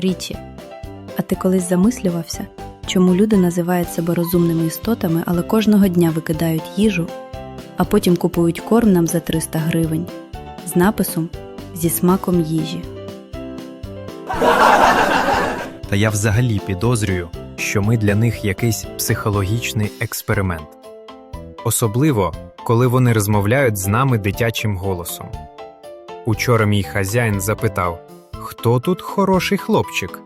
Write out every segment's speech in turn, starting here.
Річі, а ти колись замислювався, чому люди називають себе розумними істотами, але кожного дня викидають їжу, а потім купують корм нам за 300 гривень з написом зі смаком їжі. Та я взагалі підозрюю, що ми для них якийсь психологічний експеримент. Особливо, коли вони розмовляють з нами дитячим голосом. Учора мій хазяїн запитав, хто тут хороший хлопчик?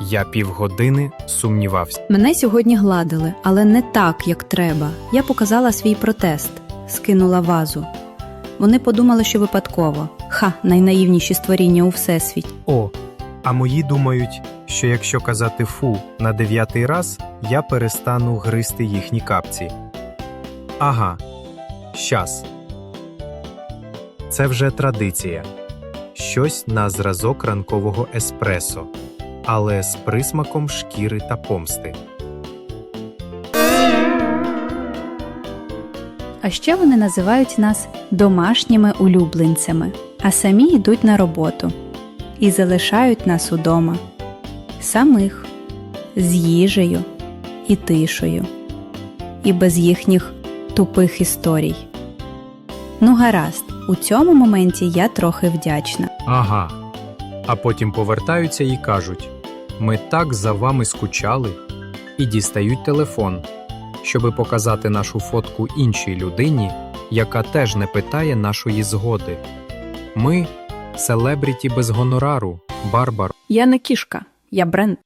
Я півгодини сумнівався. Мене сьогодні гладили, але не так, як треба. Я показала свій протест, скинула вазу. Вони подумали, що випадково. Ха, найнаївніші створіння у всесвіті. О, а мої думають, що якщо казати фу на дев'ятий раз, я перестану гризти їхні капці. Ага, щас. Це вже традиція. Щось на зразок ранкового еспресо, але з присмаком шкіри та помсти. А ще вони називають нас домашніми улюбленцями, а самі йдуть на роботу і залишають нас удома самих з їжею і тишею, і без їхніх тупих історій. Ну, гаразд, у цьому моменті я трохи вдячна. Ага. А потім повертаються і кажуть: ми так за вами скучали, і дістають телефон, щоби показати нашу фотку іншій людині, яка теж не питає нашої згоди. Ми селебріті без гонорару, Барбар. Я не кішка, я бренд.